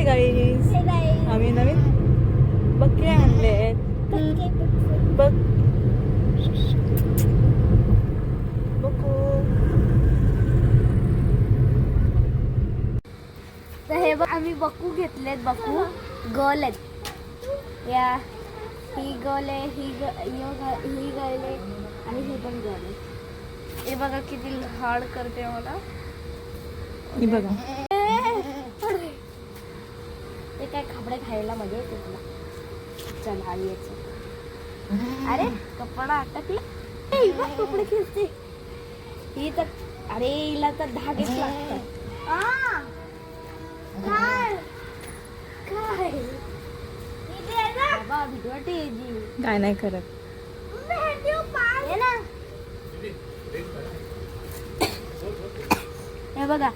Hi guys आम्ही नवीन बकरे आणले बघ बकू तर हे बघ आम्ही बकू घेतलेत बकू. गर्ल आहेत. या. ही गर्ल आहे ही ग ही गर्ल आहे आणि ही पण गर्ल आहे. हे बघा किती हार्ड करते मला. ही बघा. खाबडे खायला मजा येते तुला. चल हा यायचं अरे कपडा अटकली कपडे खेचते ही तर अरे हिला तर धागेच लागतात. आ, काय? नाही करत. ये ना. हे बघा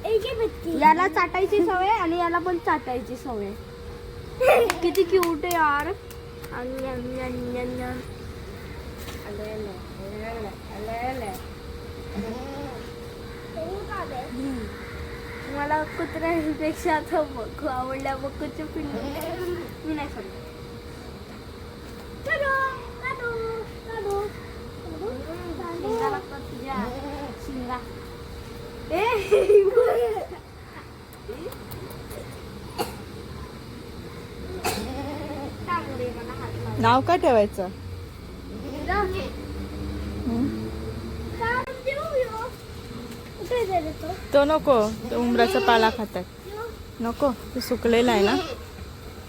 याला चाटायची सवय आणि याला पण चाटायची सवय. किती क्यूट आहे यार. मला कुत्र्यांपेक्षा बघू आवडल्या बघूचे पिल्लू मी नाही सोडत शिंगा लागतात तुझ्या. शिंगा. ए त्यामुळे मला हात लावला. नाव काय ठेवायचं? तो? नको तो उमराचा पाला खातात. नको तो सुकलेला आहे ना.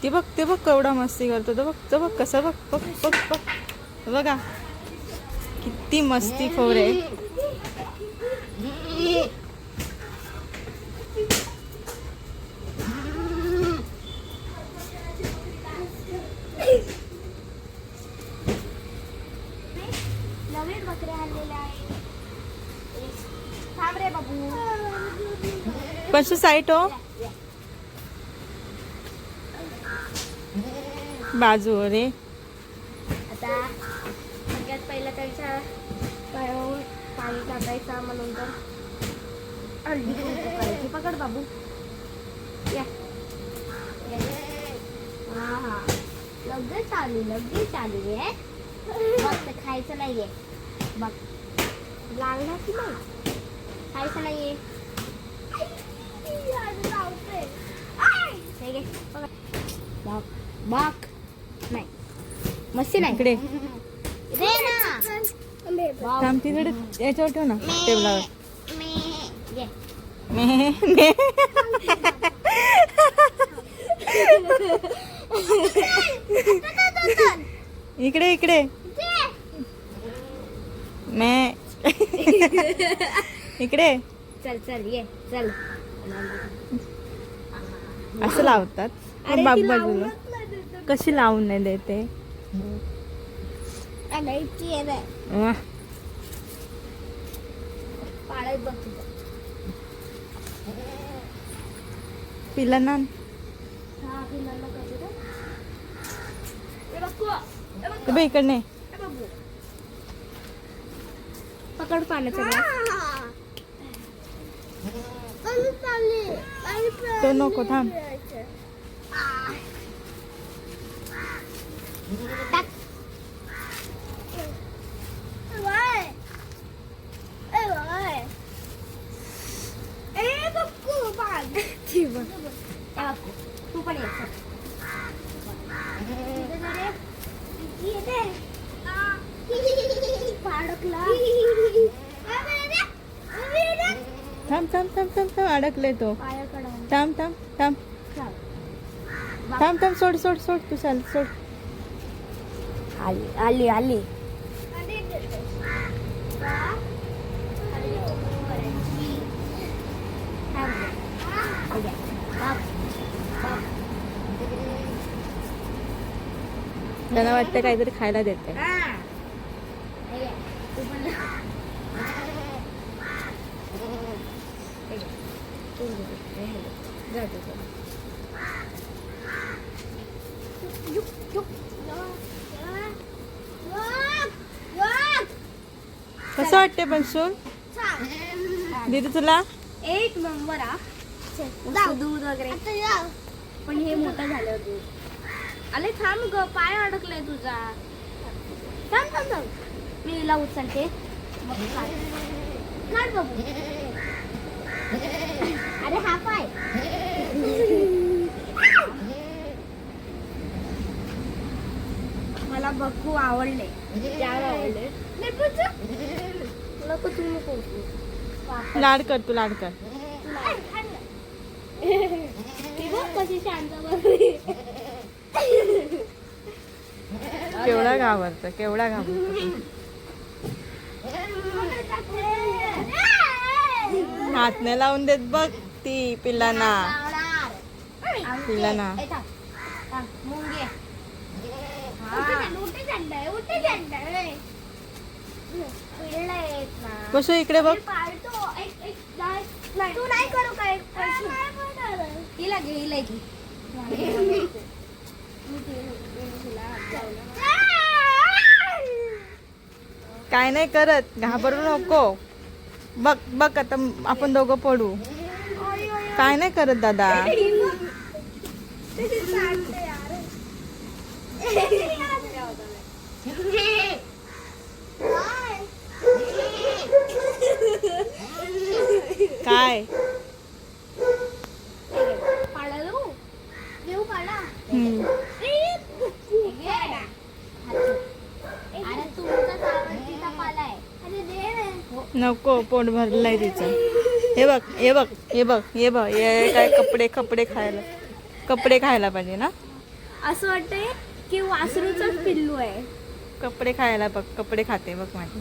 ती बघ ते बघ केवढा मस्ती करतो. तो बघ तो बघ कसं बघ बघ बघ बघ. बघा. किती मस्ती खोर आहे. नवीन बकरे आणलेले आहे थांब रे बाबू. पण साईट हो? बाजू रे आता सगळ्यात पहिलं त्यांच्या पायावर पाणी टाकायचं मग नंतर अंडी करायची. पकड बाबू. या. हा हा. लगेच चालू लगेच चालू आहे. बघ ते खायचं नाहीये. बघ. लागला की नाही? खायचं नाहीये हे घे, पकड. बघ. बघ. नाही. मस्ती नाही. इकडे. ना. थांब तिकडे याच्यावर ठेव ना. टेबलावर. ये. मे मे इकडे इकडे मे इकडे चल चल ये चल. असं लावतात. बाग बाजूला कशी लावून नाही देते? रे. तुझं. पिला ना. हा, इकडे. पकड पाण्याचा. तो नको थांब टाक. ती बघ. ए बघू, तू पण ये चल. इथे जा रे. इथे. पाडकला. थांब थांब थांब थांब थांब अडकले तो. थांब थांब थांब. थांब थांब सोड सोड सोड तू चाल सोड आली आली आली त्यांना वाटतं काहीतरी खायला देते कसं वाटते पण दीदी तुला? एक नंबर दूध वगैरे पण हे मोठं झालं तू अरे थांब ग पाय अडकलाय तुझा. थांब थांब थांब. मी हिला उचलते. मग काढ. काढ बाबू. अरे हा पाय. मला बघू आवडले. आवडले. नको तू नको. लाड कर तू लाड कर. ती बघ कशी शांत बसली. केवढा घाबरतं केवढा घाबरतं. हात नाही लावून देत बघ ती पिल्लांना पिल्लांना. मुंगे बसू इकडे बघ. तू नाही करू काय घे हिला घे काय नाही करत घाबरू नको. बघ बघ आता आपण दोघं पडू. काय नाही करत दादा. काय पाळा देऊ देऊ पाळा हम्म. अरे तुमचाच आवडतीचा पाला आहे अरे दे ना नको पोट भरलंय तिचं. हे बघ हे बघ हे बघ हे बघ हे काय कपडे कपडे खायला कपडे खायला पाहिजे ना? असं वाटतंय की वासरूच पिल्लू आहे. कपडे खायला बघ कपडे खाते बघ माझे.